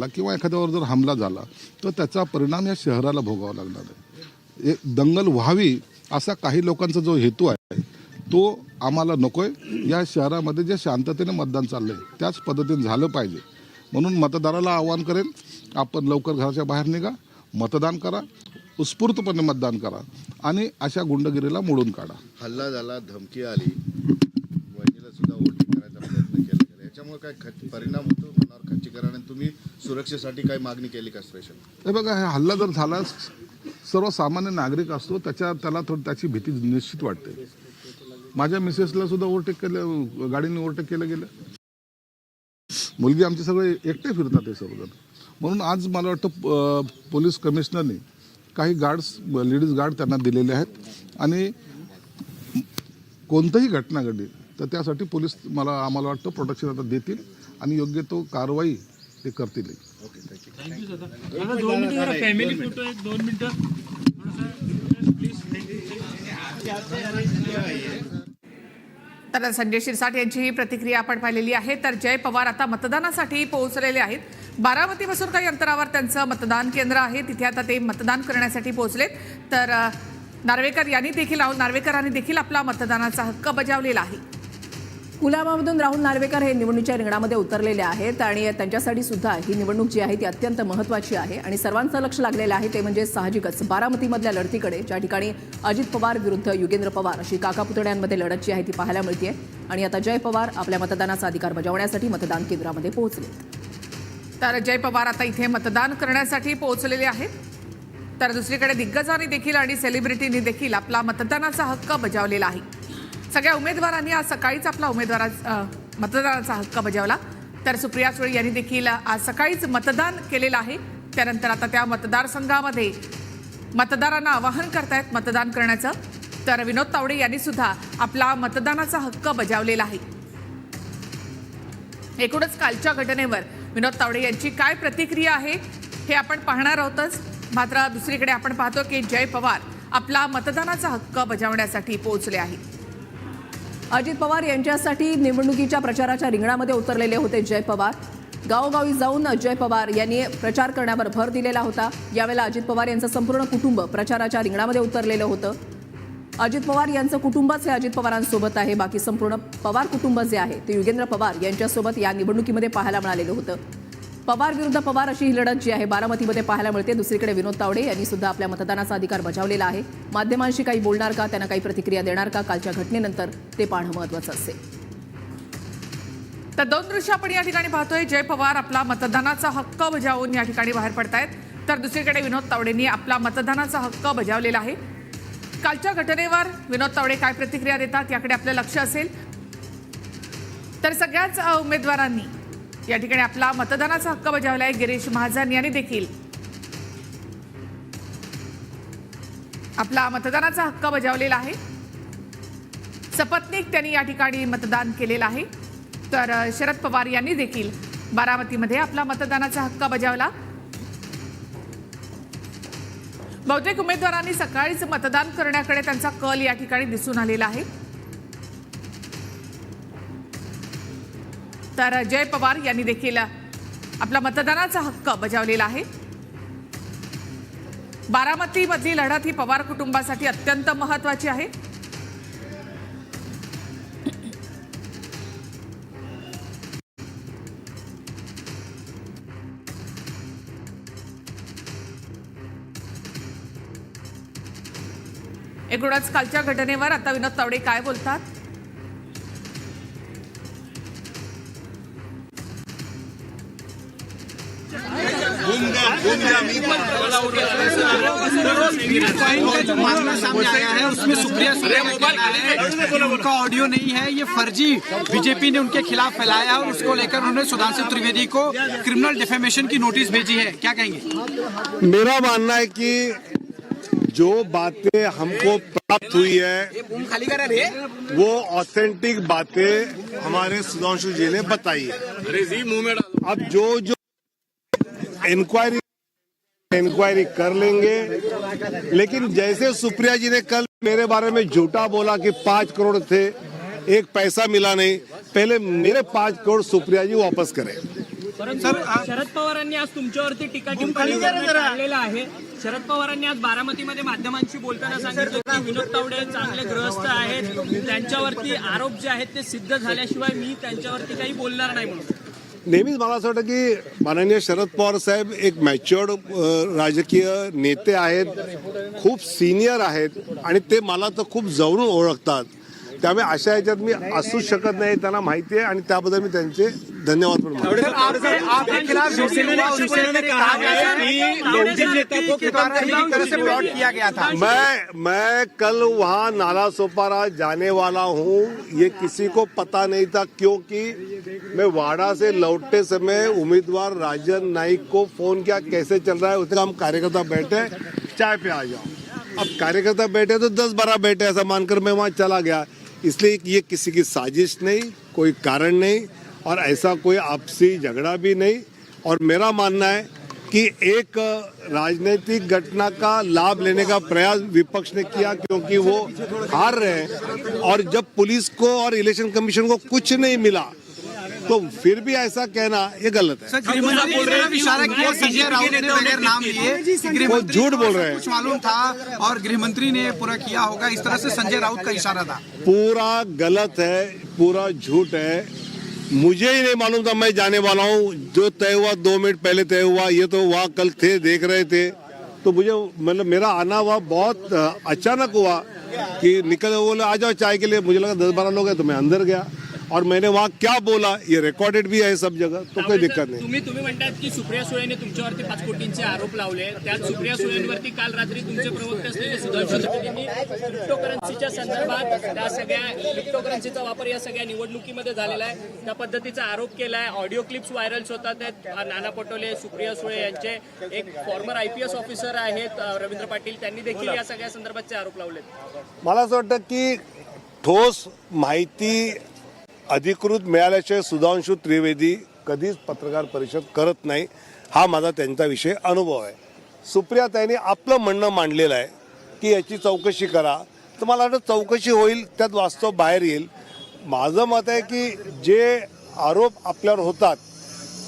घातला किंवा एखाद्यावर जर हमला झाला तर त्याचा परिणाम या शहराला भोगावा लागणार आहे. एक दंगल व्हावी असा काही लोकांचा जो हेतू आहे तो आम्हाला नकोय. या शहरामध्ये जे शांततेने मतदान चाललंय त्याच पद्धतीने झालं पाहिजे. म्हणून मतदाराला आवाहन करेन आपण लवकर घराच्या बाहेर निघा मतदान करा उत्स्फूर्तपणे मतदान करा आणि अशा गुंडगिरीला मोडून काढा. हल्ला झाला धमकी आली सुद्धा करायचा प्रयत्न केला. याच्यामुळे काय परिणाम होतो? मनावर खच्चीकरण आणि तुम्ही सुरक्षेसाठी काही मागणी केली का स्पेशल हे बघा हा हल्ला जर झाला सर्वसामान्य नागरिक असतो त्याच्या त्याला थोडी त्याची भीती निश्चित वाटते. माझ्या मिसेसला सुद्धा ओव्हरटेक केलं गाडीने ओव्हरटेक केलं गेलं. मुलगी आमचे सगळे एकटे फिरतात हे सर्वजण. म्हणून आज मला वाटतं पोलीस कमिशनरने काही गार्ड्स लेडीज गार्ड त्यांना दिलेले आहेत. आणि कोणतंही घटना घडली तर त्यासाठी पोलीस मला आम्हाला वाटतं प्रोटेक्शन आता देतील. आणि योग्य तो कारवाई ते करतील. ओके थँक्यू दादा दोन मिनिटं जरा फॅमिली फोटो एक दोन मिनिटं. थोडंसं प्लीज तर संजय शिरसाट यांची ही प्रतिक्रिया आपण पाहिलेली आहे. तर जय पवार आता मतदानासाठी पोहोचलेले आहेत. बारामतीपासून काही अंतरावर त्यांचं मतदान केंद्र आहे. तिथे आता ते मतदान करण्यासाठी पोहोचलेत तर नार्वेकर यांनी देखील नार्वेकरांनी देखील आपला मतदानाचा हक्क बजावलेला आहे. कुलाबामधून राहुल नार्वेकर हे निवडणुकीच्या रिंगणामध्ये उतरलेले आहेत आणि त्यांच्यासाठी सुद्धा ही निवडणूक जी आहे ती अत्यंत महत्त्वाची आहे. आणि सर्वांचं लक्ष लागलेलं आहे ते म्हणजे साहजिकच बारामतीमधल्या लढतीकडे ज्या ठिकाणी अजित पवार विरुद्ध युगेंद्र पवार अशी काकापुतण्यांमध्ये लढत जी आहे ती पाहायला मिळते आणि आता जय पवार आपल्या मतदानाचा अधिकार बजावण्यासाठी मतदान केंद्रामध्ये पोहोचले. तर जय पवार आता इथे मतदान करण्यासाठी पोहोचलेले आहेत. तर दुसरीकडे दिग्गजांनी देखील आणि सेलिब्रिटींनी देखील आपला मतदानाचा हक्क बजावलेला आहे. सगळ्या उमेदवारांनी आज सकाळीच आपला उमेदवारा मतदानाचा हक्क बजावला. तर सुप्रिया सुळे यांनी देखील आज सकाळीच मतदान केलेलं आहे. त्यानंतर आता त्या मतदारसंघामध्ये मतदारांना आवाहन करतायत मतदान करण्याचं. तर विनोद तावडे यांनी सुद्धा आपला मतदानाचा हक्क बजावलेला आहे. एकूणच कालच्या घटनेवर विनोद तावडे यांची काय प्रतिक्रिया आहे हे आपण पाहणार आहोतच. मात्र दुसरीकडे आपण पाहतो की जय पवार आपला मतदानाचा हक्क बजावण्यासाठी पोहोचले आहे अजित पवार यांच्यासाठी निवडणुकीच्या प्रचाराच्या रिंगणामध्ये उतरलेले होते जय पवार. गावोगावी जाऊन जय पवार यांनी प्रचार करण्यावर भर दिलेला होता. यावेळेला अजित पवार यांचं संपूर्ण कुटुंब प्रचाराच्या रिंगणामध्ये उतरलेलं होतं. अजित पवार यांचं कुटुंबच हे अजित पवारांसोबत आहे. बाकी संपूर्ण पवार कुटुंब जे आहे ते युगेंद्र पवार यांच्यासोबत या निवडणुकीमध्ये पाहायला मिळालेलं होतं. पवार विरुद्ध पवार अशी ही लढत जी आहे बारामतीमध्ये पाहायला मिळते. दुसरीकडे विनोद तावडे यांनी सुद्धा आपल्या मतदानाचा अधिकार बजावलेला आहे. माध्यमांशी काही बोलणार का? त्यांना काही प्रतिक्रिया देणार का? कालच्या घटनेनंतर ते पाहणं महत्वाचं असेल. तर दोन दृश्य आपण या ठिकाणी पाहतोय. जय पवार आपला मतदानाचा हक्क बजावून या ठिकाणी बाहेर पडतायत. तर दुसरीकडे विनोद तावडेंनी आपला मतदानाचा हक्क बजावलेला आहे. कालच्या घटनेवर विनोद तावडे काय प्रतिक्रिया देतात याकडे आपलं लक्ष असेल. तर सगळ्याच उमेदवारांनी या ठिकाणी आपला मतदानाचा हक्क बजावलाय गिरीश महाजन यांनी देखील. आपला मतदानाचा हक्क बजावलेला आहे. सपत्नीक त्यांनी या ठिकाणी मतदान केलेलं आहे. तर शरद पवार यांनी देखील बारामतीमध्ये आपला मतदानाचा हक्क बजावला. बहुतेक उमेदवारांनी सकाळीच मतदान करण्याकडे त्यांचा कल या ठिकाणी दिसून आलेला आहे. तर जय पवार यांनी देखील आपला मतदानाचा हक्क बजावलेला आहे. बारामतीमधली लढत ही पवार कुटुंबासाठी अत्यंत महत्वाची आहे. एकूणच कालच्या घटनेवर आता विनोद तावडे काय बोलतात? जो मामला सामने आया है उसमें सुप्रिया सुले है उनका ऑडियो नहीं है ये फर्जी। बीजेपी ने उनके खिलाफ फैलाया और उसको लेकर उन्होंने सुधांशु त्रिवेदी को क्रिमिनल डिफेमेशन की नोटिस भेजी है। क्या कहेंगे? मेरा मानना है कि जो बातें हमको प्राप्त हुई है वो ऑथेंटिक बातें हमारे सुधांशु जी ने बताई है। अब जो जो इंक्वायरी इंक्वायरी कर लेंगे। लेकिन जैसे सुप्रिया जी ने कल मेरे बारे में झूठा बोला कि पांच करोड़ थे एक पैसा मिला नहीं पहले मेरे पांच करोड़ सुप्रिया जी वापस करें। परंतु शरद पवारांनी आज तुमच्यावरती टीका टिप्पणी आहे. शरद पवारांनी आज बारामतीमध्ये माध्यमांशी बोलताना सांगितलं की विनोद तावडे चांगले ग्रहस्थ आहेत. त्यांच्यावरती आरोप जे आहेत ते सिद्ध झाल्याशिवाय मी त्यांच्यावरती काही बोलणार नाही म्हणून. नेहमीच मला असं वाटतं की माननीय शरद पवार साहेब एक मॅच्युअर्ड राजकीय नेते आहेत खूप सिनियर आहेत आणि ते मला तर खूप जवळून ओळखतात. त्यामुळे अशा ह्याच्यात मी असू शकत नाही त्यांना माहिती आहे आणि त्याबद्दल मी त्यांचे धन्यवाद पण मानतो. उसको मैं मैं कल वहाँ नाला सोपारा जाने वाला हूँ ये किसी को पता नहीं था क्योंकि मैं वाड़ा से लौटते समय उम्मीदवार राजन नाइक को फ़ोन किया कैसे चल रहा है उसने हम कार्यकर्ता बैठे चाय पे आ जाओ। अब कार्यकर्ता बैठे तो दस बारह बैठे ऐसा मानकर मैं वहाँ चला गया। इसलिए ये किसी की साजिश नहीं, कोई कारण नहीं और ऐसा कोई आपसी झगड़ा भी नहीं। और मेरा मानना है कि एक राजनीतिक घटना का लाभ लेने का प्रयास विपक्ष ने किया क्योंकि वो हार रहे हैं और जब पुलिस को और इलेक्शन कमीशन को कुछ नहीं मिला तो फिर भी ऐसा कहना ये गलत है। सर गृहमंत्री ने तरफ़ इशारा किया संजय राउत ने बगैर नाम लिए कि गृहमंत्री झूठ बोल रहे हैं। कुछ मालूम था और गृहमंत्री ने पूरा किया होगा इस तरह से संजय राउत का इशारा था। पूरा गलत है पूरा झूठ है। मुझे ही नहीं मालूम था मैं जाने वाला हूँ। जो तय हुआ दो मिनट पहले तय हुआ ये तो वहाँ कल थे देख रहे थे। तो मुझे मतलब मेरा आना हुआ बहुत अचानक हुआ कि निकल बोले आ जाओ चाय के लिए। मुझे लगा दस बारह लोग हैं तो मैं अंदर गया। और मैंने वहाँ क्या बोला ये रिकॉर्डेड भी है सब जगह तो कोई दिक्कत नहीं। तुम्ही तुम्ही म्हणतात की सुप्रिया सुळेने तुमच्यावरती पाच कोटींचे आरोप लावले. त्यात सुप्रिया सुळेंवरती काल रात्री तुमचे प्रवक्ते असलेले सुधांशू त्रिवेदींनी क्रिप्टोकरन्सीच्या संदर्भात त्या सगळ्या क्रिप्टोकरन्सीचा वापर या सगळ्या निवडणुकीमध्ये झालेला आहे. त्या पद्धतीचा आरोप केलाय. ऑडिओ क्लिप्स व्हायरल्स होतात आहेत. नाना पटोले सुप्रिया सुळे यांचे एक former I P S officer आहेत रवींद्र पाटील. त्यांनी देखील या सगळ्या संदर्भातचे आरोप लावलेत. मला असं वाटतं की ठोस माहिती अधिकृत मिळाल्याशिवाय सुधांशू त्रिवेदी कधीच पत्रकार परिषद करत नाही. हा माझा त्यांचा विषय अनुभव आहे. सुप्रिया त्यांनी आपलं म्हणणं मांडलेलं आहे की याची चौकशी करा. तर मला वाटतं चौकशी होईल त्यात वास्तव बाहेर येईल. माझं मत आहे की जे आरोप आपल्यावर होतात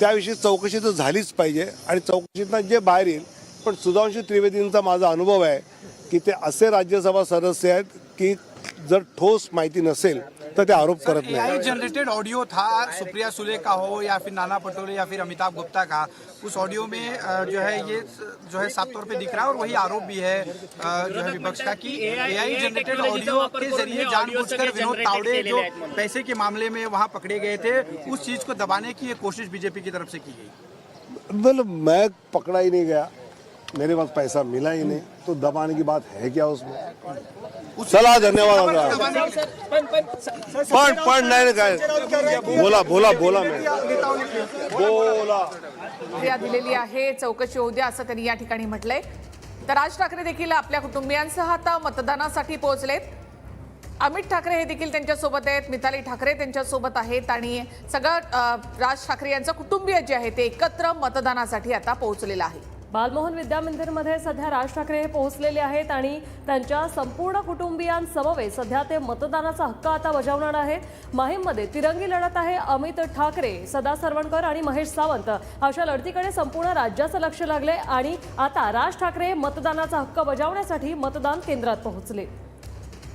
त्याविषयी चौकशी तर झालीच पाहिजे आणि चौकशीतनं जे बाहेर येईल. पण सुधांशू त्रिवेदींचा माझा अनुभव आहे की ते असे राज्यसभा सदस्य आहेत की जर ठोस माहिती नसेल तर ते आरोप करत नाही? जनरेटेड ऑडियो था सुप्रिया सुले का हो या फिर नाना पटोले या फिर अमिताभ गुप्ता का उस ऑडियो में जो है ये जो है साफ़ तौर पे दिख रहा है और वही आरोप भी है जो है विपक्ष का कि एआई जनरेटेड ऑडियो के ज़रिए जानबूझकर विनोद तावड़े जो पैसे के मामले में वहाँ पकड़े गए थे उस चीज़ को दबाने की ये कोशिश बीजेपी की तरफ़ से की गई। मतलब मैं पकड़ा ही नहीं गया। मेरे पास पैसा मिला ही नहीं तो दबाने की बात है क्या उसमें? चला धन्यवाद होगा पण पण नाही काय बोला बोला बोला मैं। बोला। दिलेली आहे चौकशी होऊ द्या असं त्यांनी या ठिकाणी म्हटलंय. तर राज ठाकरे देखील आपल्या कुटुंबियांसह आता मतदानासाठी पोहोचलेत. अमित ठाकरे हे देखील त्यांच्यासोबत आहेत मिताली ठाकरे त्यांच्यासोबत आहेत आणि सगळं राज ठाकरे यांचं कुटुंबीय जे आहे ते एकत्र मतदानासाठी आता पोहोचलेलं आहे. बालमोहन विद्या मंदिरमध्ये सध्या राज ठाकरे हे पोहोचलेले आहेत आणि त्यांच्या संपूर्ण कुटुंबियांसमवेत सध्या ते मतदानाचा हक्क आता बजावणार आहेत. माहीममध्ये तिरंगी लढत आहे. अमित ठाकरे सदा सरवणकर आणि महेश सावंत अशा लढतीकडे संपूर्ण राज्याचं लक्ष लागले आणि आता राज ठाकरे मतदानाचा हक्क बजावण्यासाठी मतदान केंद्रात पोहोचले.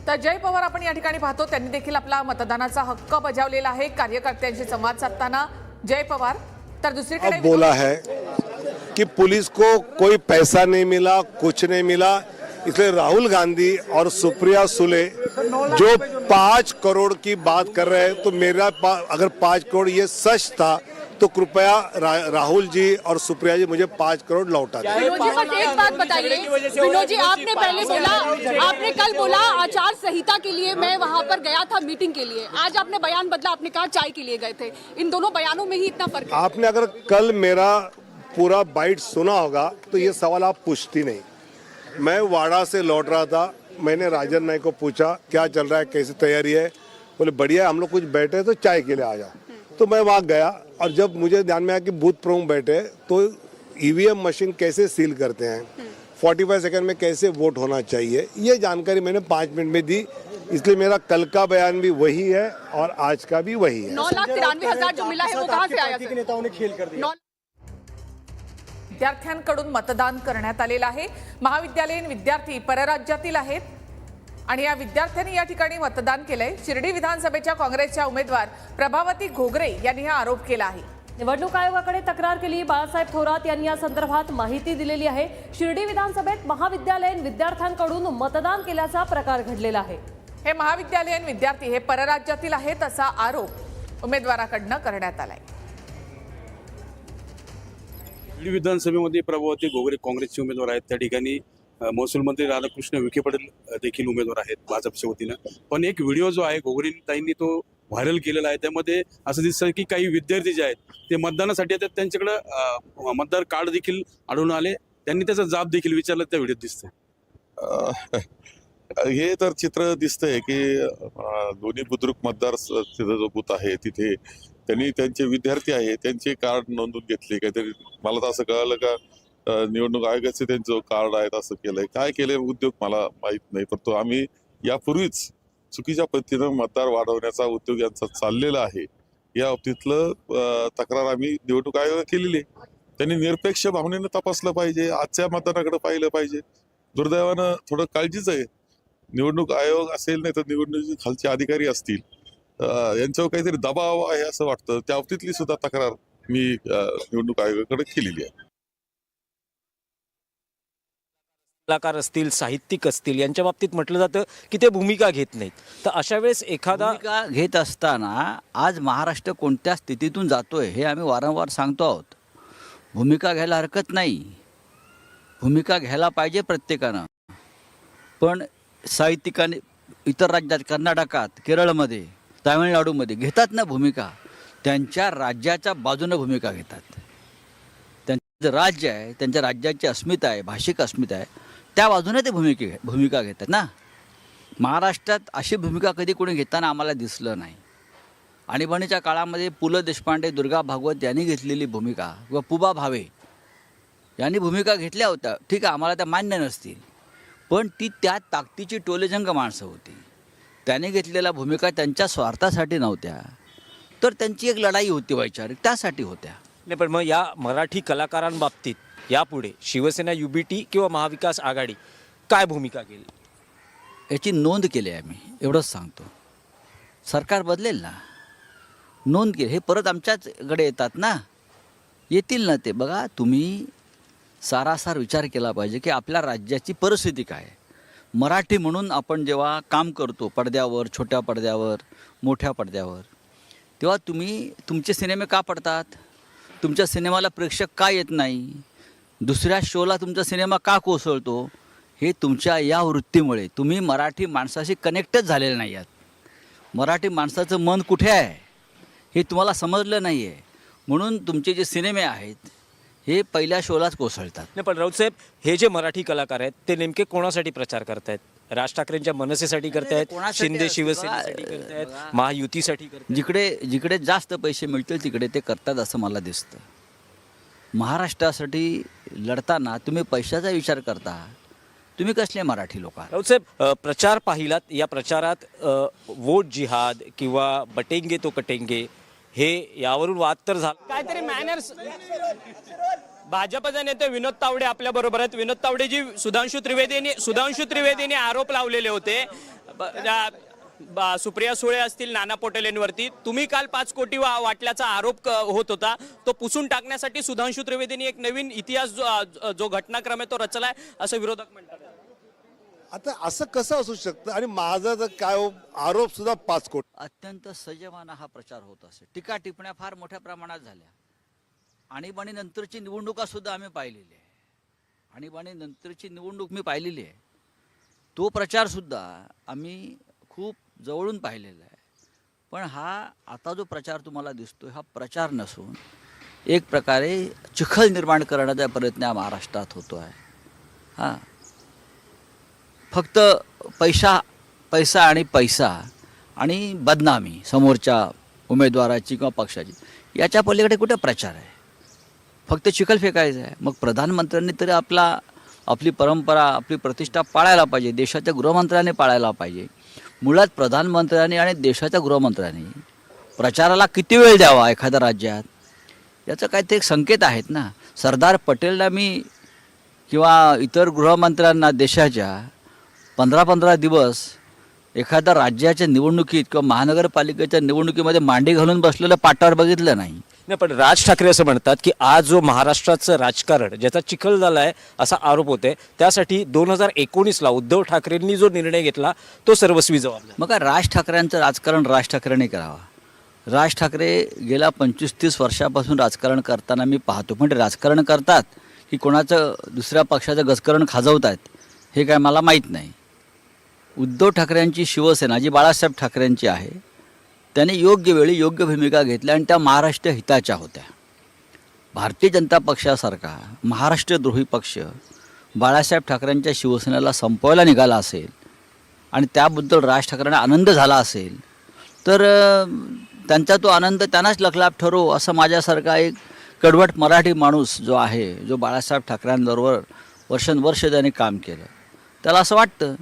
तर जय पवार आपण या ठिकाणी पाहतो. त्यांनी देखील आपला मतदानाचा हक्क बजावलेला आहे. कार्यकर्त्यांशी संवाद साधताना जय पवार. तर दुसरीकडे बोला है। कि पुलिस को कोई पैसा नहीं मिला कुछ नहीं मिला। इसलिए राहुल गांधी और सुप्रिया सुले जो पाँच करोड़ की बात कर रहे हैं तो मेरा पा, अगर पाँच करोड़ ये सच था तो कृपया रा, राहुल जी और सुप्रिया जी मुझे पाँच करोड़ लौटा दें बस एक बात बताइए। विनोद जी आपने पहले बोला आपने कल बोला आचार संहिता के लिए मैं वहाँ पर गया था मीटिंग के लिए। आज आपने बयान बदला आपने कहा चाय के लिए गए थे। इन दोनों बयानों में ही इतना फ़र्क आपने अगर कल मेरा पूरा बाइट सुना होगा तो ये सवाल आप पूछती नहीं। मैं वाड़ा से लौट रहा था मैंने राजन नायक को पूछा क्या चल रहा है कैसी तैयारी है? बोले बढ़िया हम लोग कुछ बैठे तो चाय के लिए आ जाओ। तो मैं वहाँ गया और जब मुझे ध्यान में आया कि बूथ प्रमुख बैठे तो ईवीएम मशीन कैसे सील करते हैं? 45 सेकंड में कैसे वोट होना चाहिए? ये जानकारी मैंने पाँच मिनट में दी। इसलिए मेरा कल का बयान भी वही है और आज का भी वही है। नौ लाख तिरानवे हज़ार जो मिला है वो कहाँ से आया सर? नौ विद्यार्थ्यांकडून मतदान करण्यात आलेलं आहे. महाविद्यालयीन विद्यार्थी परराज्यातील आहेत. आणि या विद्यार्थ्यांनी या ठिकाणी मतदान केलंय. शिर्डी विधानसभेच्या काँग्रेसच्या उमेदवार प्रभावती घोगरे यांनी हा आरोप केला आहे. निवडणूक आयोगाकडे तक्रार केली. बाळासाहेब थोरात यांनी या संदर्भात माहिती दिलेली आहे. शिर्डी विधानसभेत महाविद्यालयीन विद्यार्थ्यांकडून मतदान केल्याचा प्रकार घडलेला आहे. हे महाविद्यालयीन विद्यार्थी हे परराज्यातील आहेत असा आरोप उमेदवाराकडनं करण्यात आलाय. बीड विधानसभेमध्ये प्रभावती गोगरे काँग्रेसचे उमेदवार आहेत. त्या ठिकाणी महसूल मंत्री राधाकृष्ण विखे पाटील देखील उमेदवार आहेत भाजपच्या वतीनं. पण एक व्हिडिओ जो आहे गोगरेताईंनी तो व्हायरल केलेला आहे. त्यामध्ये असं दिसतं की काही विद्यार्थी जे आहेत ते मतदानासाठी येतात. त्यांच्याकडं मतदार कार्ड देखील आढळून आले. त्यांनी त्याचा जाब देखील विचारला. त्या व्हिडिओत दिसतंय. हे तर चित्र दिसतंय की दोन्ही बुद्रुक मतदार तिथं जो बूथ आहे तिथे. त्यांनी त्यांचे विद्यार्थी आहे त्यांचे कार्ड नोंदवून घेतले. काहीतरी मला तर असं कळलं का निवडणूक आयोगाचे त्यांचं कार्ड आहेत असं केलंय. काय केलंय उद्योग मला माहीत नाही परंतु आम्ही यापूर्वीच चुकीच्या पद्धतीनं मतदार वाढवण्याचा उद्योग यांचा चाललेला आहे. या बाबतीतलं तक्रार आम्ही निवडणूक आयोगाला केलेली आहे. त्यांनी निरपेक्ष भावनेनं तपासलं पाहिजे आजच्या मतदानाकडे पाहिलं पाहिजे. दुर्दैवानं थोडं काळजीच आहे. निवडणूक आयोग असेल नाही तर निवडणुकी खालचे अधिकारी असतील अं, यांच्यावर काहीतरी दबाव आहे असं वाटतं. त्या बाबतीतली सुद्धा तक्रार मी निवडणूक आयोगाकडे केलेली आहे. कलाकार असतील साहित्यिक असतील यांच्या बाबतीत म्हटलं जातं की ते भूमिका घेत नाहीत. तर अशा वेळेस एखादा भूमिका घेत असताना आज महाराष्ट्र कोणत्या स्थितीतून जातोय हे आम्ही वारंवार सांगतो आहोत. भूमिका घ्यायला हरकत नाही. भूमिका घ्यायला पाहिजे प्रत्येकानं. पण साहित्यिकाने इतर राज्यात कर्नाटकात केरळमध्ये तामिळनाडूमध्ये घेतात ना भूमिका? त्यांच्या राज्याच्या बाजूनं भूमिका घेतात. त्यांचं जे राज्य आहे त्यांच्या राज्याची अस्मिता आहे भाषिक अस्मिता आहे त्या बाजूने ते भूमिके भूमिका घेतात ना? महाराष्ट्रात अशी भूमिका कधी कोणी घेताना आम्हाला दिसलं नाही. आणीबाणीच्या काळामध्ये पु. ल. देशपांडे दुर्गा भागवत यांनी घेतलेली भूमिका किंवा पुबा भावे यांनी भूमिका घेतल्या होत्या. ठीक आहे आम्हाला त्या मान्य नसतील. पण ती त्या ताकदीची टोलेजंग माणसं होती. त्याने घेतलेल्या भूमिका त्यांच्या स्वार्थासाठी नव्हत्या. तर त्यांची एक लढाई होती वैचारिक त्यासाठी होत्या. नाही पण मग या मराठी कलाकारांबाबतीत यापुढे शिवसेना युबीटी किंवा महाविकास आघाडी काय भूमिका घेईल? याची नोंद केली आहे आम्ही एवढंच सांगतो. सरकार बदलेल ना. नोंद केली हे परत आमच्याचकडे येतात ना. येतील ना ते. बघा तुम्ही सारासार विचार केला पाहिजे की आपल्या राज्याची परिस्थिती काय आहे. मराठी म्हणून आपण जेव्हा काम करतो पडद्यावर छोट्या पडद्यावर मोठ्या पडद्यावर तेव्हा तुम्ही तुमचे सिनेमे का पडतात? तुमच्या सिनेमाला प्रेक्षक का येत नाही? दुसऱ्या शोला तुमचा सिनेमा का कोसळतो? हे तुमच्या या वृत्तीमुळे. तुम्ही मराठी माणसाशी कनेक्टच झालेले नाही आहात. मराठी माणसाचं मन कुठे आहे? हे तुम्हाला समजलं नाही आहे म्हणून तुमचे जे सिनेमे आहेत हे पहिल्या शोलाच कोसळतात. नाही पण राऊतसाहेब हे जे मराठी कलाकार आहेत ते नेमके कोणासाठी प्रचार करतायत? राज ठाकरेंच्या मनसेसाठी करतायत कोणासाठी शिंदे असं शिवसेनेसाठी बघा, करतायत बघा. महायुतीसाठी करतायत. जिकडे जिकडे जास्त पैसे मिळतील तिकडे ते करतात असं मला दिसतं. महाराष्ट्रासाठी लढताना तुम्ही पैशाचा विचार करता. तुम्ही कसले मराठी लोक आहात? राऊतसाहेब अ, प्रचार पाहिलात. या प्रचारात अ, वोट जिहाद किंवा बटेंगे तो कटेंगे हे यावरून वाद तर झाला. काहीतरी मॅनर्स भाजपचे नेते विनोद तावडे आपल्या बरोबर आहेत. विनोद तावडेजी सुधांशू त्रिवेदींनी सुधांशू त्रिवेदींनी आरोप लावलेले होते. सुप्रिया सुळे असतील नाना पोटेलेंवरती. तुम्ही काल पाच कोटी वा- वाटल्याचा आरोप होत होता. तो पुसून टाकण्यासाठी सुधांशू त्रिवेदींनी एक नवीन इतिहास जो जो घटनाक्रम आहे तो रचलाय असं विरोधक म्हणतात. आता असं कसं असू शकतं? आणि माझा जर काय हो, आरोप सुद्धा पाच कोट. अत्यंत सजमाना हा प्रचार होत असे. टीका टिपण्या फार मोठ्या प्रमाणात झाल्या. आणीबाणी नंतरची निवडणुका सुद्धा आम्ही पाहिलेली आहे. आणीबाणी नंतरची निवडणूक मी पाहिलेली आहे. तो प्रचार सुद्धा आम्ही खूप जवळून पाहिलेला आहे. पण हा आता जो प्रचार तुम्हाला दिसतो हा प्रचार नसून एक प्रकारे चिखल निर्माण करण्याचा प्रयत्न महाराष्ट्रात होतो आहे हां. फक्त पैसा पैसा आणि पैसा आणि बदनामी समोरच्या उमेदवाराची किंवा पक्षाची याच्या पलीकडे कुठे प्रचार आहे? फक्त चिखल फेकायचं आहे. मग प्रधानमंत्र्यांनी तरी आपला आपली परंपरा आपली प्रतिष्ठा पाळायला पाहिजे देशाच्या गृहमंत्र्याने पाळायला पाहिजे. मुळात प्रधानमंत्र्यांनी आणि देशाच्या गृहमंत्र्यांनी प्रचाराला किती वेळ द्यावा एखाद्या राज्यात? याचं काहीतरी संकेत आहेत ना. सरदार पटेलला मी किंवा इतर गृहमंत्र्यांना देशाच्या पंधरा पंधरा दिवस एखाद्या राज्याच्या निवडणुकीत किंवा महानगरपालिकेच्या निवडणुकीमध्ये मांडी घालून बसलेलं पाटावर बघितलं नाही. नाही पण राज ठाकरे असं म्हणतात की आज जो महाराष्ट्राचं राजकारण ज्याचा चिखल झाला आहे असा आरोप होते त्यासाठी दोन हजार एकोणीसला उद्धव ठाकरेंनी जो निर्णय घेतला तो सर्वस्वी जबाबदार मग काय राज ठाकरेंचं राजकारण राज ठाकरेंनी करावा? राज ठाकरे गेल्या पंचवीस तीस वर्षापासून राजकारण करताना मी पाहतो. पण राजकारण करतात की कोणाचं दुसऱ्या पक्षाचं गजकरण खाजवत आहेत हे काय मला माहीत नाही. उद्धव ठाकरेंची शिवसेना जी बाळासाहेब ठाकरेंची आहे त्याने योग्य वेळी योग्य भूमिका घेतल्या आणि त्या महाराष्ट्र हिताच्या होत्या. भारतीय जनता पक्षासारखा महाराष्ट्रद्रोही पक्ष बाळासाहेब ठाकरेंच्या शिवसेनेला संपवायला निघाला असेल आणि त्याबद्दल राज ठाकरेंना आनंद झाला असेल तर त्यांचा तो आनंद त्यांनाच लखलाप ठरो असं माझ्यासारखा एक कडवट मराठी माणूस जो आहे जो बाळासाहेब ठाकरेंबरोबर वर्षानुवर्ष त्याने काम केलं. त्याला असं वाटतं